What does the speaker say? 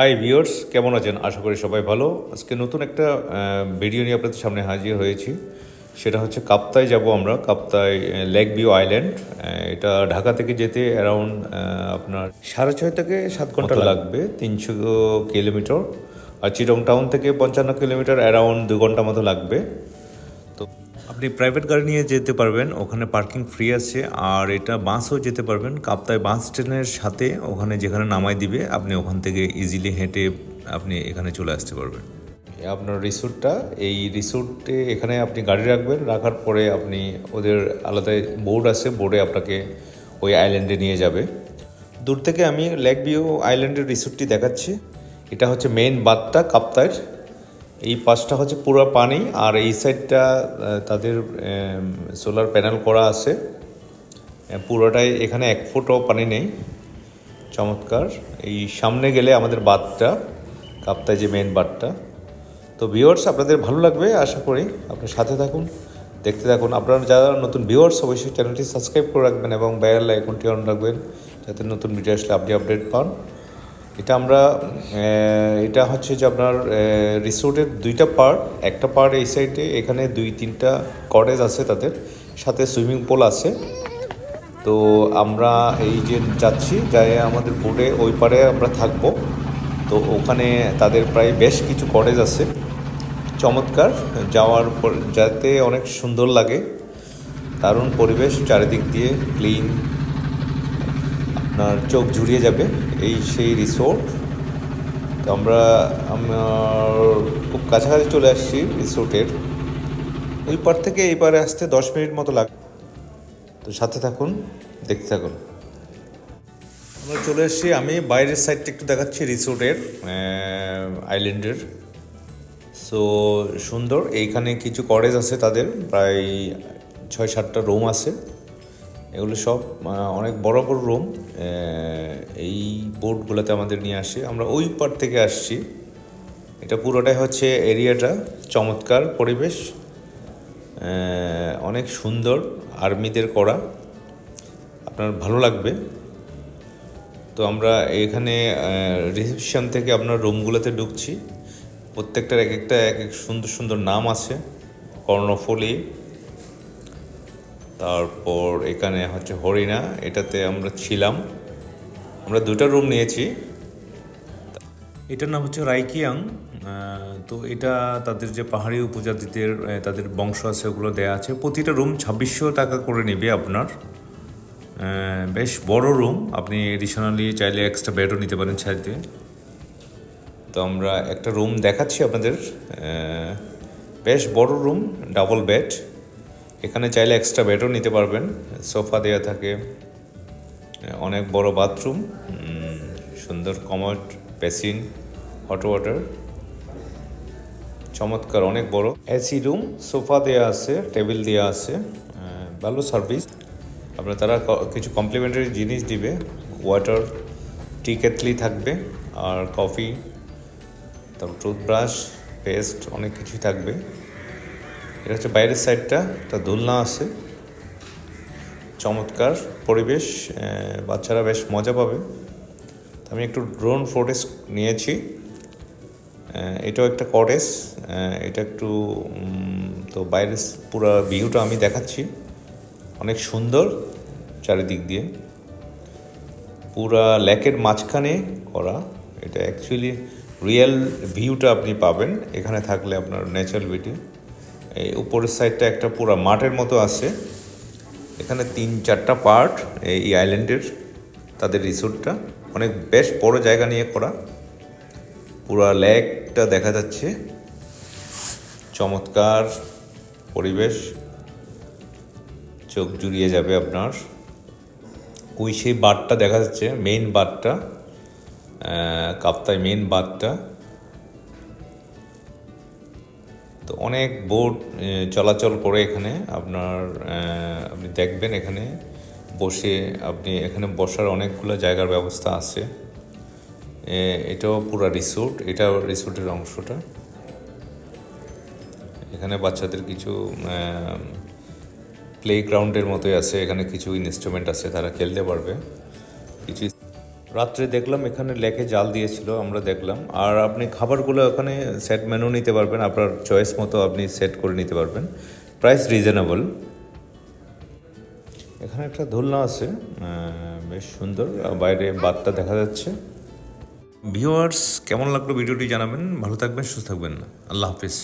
Hi viewers কেমন আছেন? আশা করি সবাই ভালো। আজকে নতুন একটা ভিডিও নিয়ে আপনাদের সামনে হাজির হয়েছি। সেটা হচ্ছে কাপ্তায় যাব আমরা কাপ্তায় লেক ভিউ আইল্যান্ড এটা ঢাকা থেকে যেতে অ্যারাউন্ড আপনার সাড়ে ছয় থেকে সাত ঘণ্টা লাগবে। তিনশো কিলোমিটার। আর চিটং টাউন থেকে পঞ্চান্ন কিলোমিটার অ্যারাউন্ড দু ঘণ্টা মতো লাগবে। আপনি প্রাইভেট গাড়ি নিয়ে যেতে পারবেন, ওখানে পার্কিং ফ্রি আছে, আর এটা বাসও যেতে পারবেন। কাপ্তায় বাস স্ট্যান্ডের সাথে ওখানে যেখানে নামাই দিবে, আপনি ওখান থেকে ইজিলি হেঁটে আপনি এখানে চলে আসতে পারবেন। আপনার রিসোর্টটা, এই রিসোর্টে এখানে আপনি গাড়ি রাখবেন, রাখার পরে আপনি ওদের আলাদা বোর্ড আছে বোর্ডে আপনাকে ওই আইল্যান্ডে নিয়ে যাবে। দূর থেকে আমি লেক ভিউ আইল্যান্ডের রিসোর্টটি দেখাচ্ছি। এটা হচ্ছে মেইন বাঁধটা কাপ্তায়ের এই পাশটা হচ্ছে পুরো পানি, আর এই সাইডটা তাদের সোলার প্যানেল করা আছে। পুরোটাই এখানে এক ফুটও পানি নেই। চমৎকার। এই সামনে গেলে আমাদের বাঁধটা কাপ্তায় যে মেন বাঁধটা। তো ভিউয়ার্স আপনাদের ভালো লাগবে, আশা করি। আপনার সাথে থাকুন, দেখতে থাকুন। আপনারা যারা নতুন ভিউয়ার্স অবশ্যই চ্যানেলটি সাবস্ক্রাইব করে রাখবেন এবং বেল আইকনটি অন রাখবেন, যাতে নতুন ভিডিও আসলে আপনি আপডেট পান। এটা আমরা এটা হচ্ছে যে আপনার রিসোর্টের দুইটা পার্ট। একটা পার্ট এই সাইডে, এখানে দুই তিনটা কটেজ আছে তাদের, সাথে সুইমিং পুল আছে। তো আমরা এই যে যাচ্ছি যাই আমাদের বোটে ওই পারে আমরা থাকব। তো ওখানে তাদের প্রায় বেশ কিছু কটেজ আছে। চমৎকার, যাওয়ার পর, যাতে অনেক সুন্দর লাগে। দারুণ পরিবেশ, চারিদিক দিয়ে ক্লিন। আপনার চোখ জুড়িয়ে যাবে এই সেই রিসোর্ট তো আমরা, আমার খুব কাছাকাছি চলে আসছি রিসোর্টের ওই পার থেকে এই পারে আসতে দশ মিনিট মতো লাগে তো সাথে থাকুন, দেখতে থাকুন। আমরা চলে এসেছি, আমি বাইরের সাইডটা একটু দেখাচ্ছি রিসোর্টের আইল্যান্ডের সো সুন্দর, এইখানে কিছু কটেজ আছে তাদের, প্রায় ছয় সাতটা রুম আছে। এগুলো সব অনেক বড় বড় রুম এই বোর্ডগুলোতে আমাদের নিয়ে আসে। আমরা ওই পার থেকে আসছি। এটা পুরোটাই হচ্ছে এরিয়াটা চমৎকার পরিবেশ অনেক সুন্দর আর্মিদের করা। আপনার ভালো লাগবে। তো আমরা এখানে রিসেপশন থেকে আপনার রুমগুলোতে ঢুকছি। প্রত্যেকটার এক একটা এক এক সুন্দর সুন্দর নাম আছে। কর্ণফুলী তারপর এখানে হচ্ছে হরিণা, এটাতে আমরা ছিলাম। আমরা দুটো রুম নিয়েছি। এটার নাম হচ্ছে রাইকিয়াং। তো এটা তাদের যে পাহাড়ি উপজাতিদের তাদের বংশ আছে, ওগুলো দেয়া আছে। প্রতিটা রুম ছাব্বিশশো টাকা করে নেবে আপনার। বেশ বড় রুম আপনি এডিশনালি চাইলে এক্সট্রা বেডও নিতে পারেন চাইতে। তো আমরা একটা রুম দেখাচ্ছি আপনাদের। বেশ বড় রুম ডাবল বেড এখানে চাইলে এক্সট্রা বেডও নিতে পারবেন। সোফা দেওয়া থাকে, অনেক বড় বাথরুম সুন্দর কমোড বেসিন হট ওয়াটার চমৎকার, অনেক বড়। এসি রুম সোফা দেওয়া আছে টেবিল দেওয়া আছে ভালো সার্ভিস আপনার তারা কিছু কমপ্লিমেন্টারি জিনিস দিবে ওয়াটার টি কেটলি থাকবে, আর কফি তারপর টুথব্রাশ পেস্ট অনেক কিছুই থাকবে। এটা হচ্ছে বাইরের সাইডটা একটা দোলনা আছে। চমৎকার পরিবেশ বাচ্চারা বেশ মজা পাবে। আমি একটু ড্রোন ফুটেজ নিয়েছি। এটাও একটা কটেজ এটা একটু তো বাইরের পুরো ভিউটা আমি দেখাচ্ছি। অনেক সুন্দর চারিদিক দিয়ে। পুরা লেকের মাঝখানে করা, এটা অ্যাকচুয়ালি রিয়েল ভিউটা আপনি পাবেন। এখানে থাকলে আপনার ন্যাচারাল বিউটি এই উপরের সাইডটা একটা পুরো মাঠের মতো আছে। এখানে তিন চারটা পার্ট এই আইল্যান্ডের তাদের রিসোর্টটা। অনেক বেশ বড় জায়গা নিয়ে করা। পুরো লেকটা দেখা যাচ্ছে। চমৎকার পরিবেশ। চোখ জুড়িয়ে যাবে আপনার। ওই সেই বাঁধটা দেখা যাচ্ছে মেইন আহ, কাপ্তায় মেইন বাঁধটা। তো অনেক বোট চলাচল করে এখানে। আপনার আপনি দেখবেন এখানে বসে আপনি এখানে বসার অনেকগুলো জায়গার ব্যবস্থা আছে। এটাও পুরো রিসোর্ট, এটাও রিসোর্টের অংশটা। এখানে বাচ্চাদের কিছু প্লে গ্রাউন্ডের মতোই আছে, এখানে কিছু ইনস্ট্রুমেন্ট আছে, তারা খেলতে পারবে। কিছু রাত্রে দেখলাম এখানে লেকে জাল দিয়েছিল, আমরা দেখলাম। আর আপনি খাবারগুলো ওখানে সেট মেনু নিতে পারবেন, আপনার চয়েস মতো আপনি সেট করে নিতে পারবেন। প্রাইস রিজনেবল এখানে একটা দোলনা আছে বেশ সুন্দর বাইরে বাদটা দেখা যাচ্ছে। ভিউয়ার্স কেমন লাগল ভিডিওটি জানাবেন, ভালো থাকবেন, সুস্থ থাকবেন। আল্লাহ হাফিজ।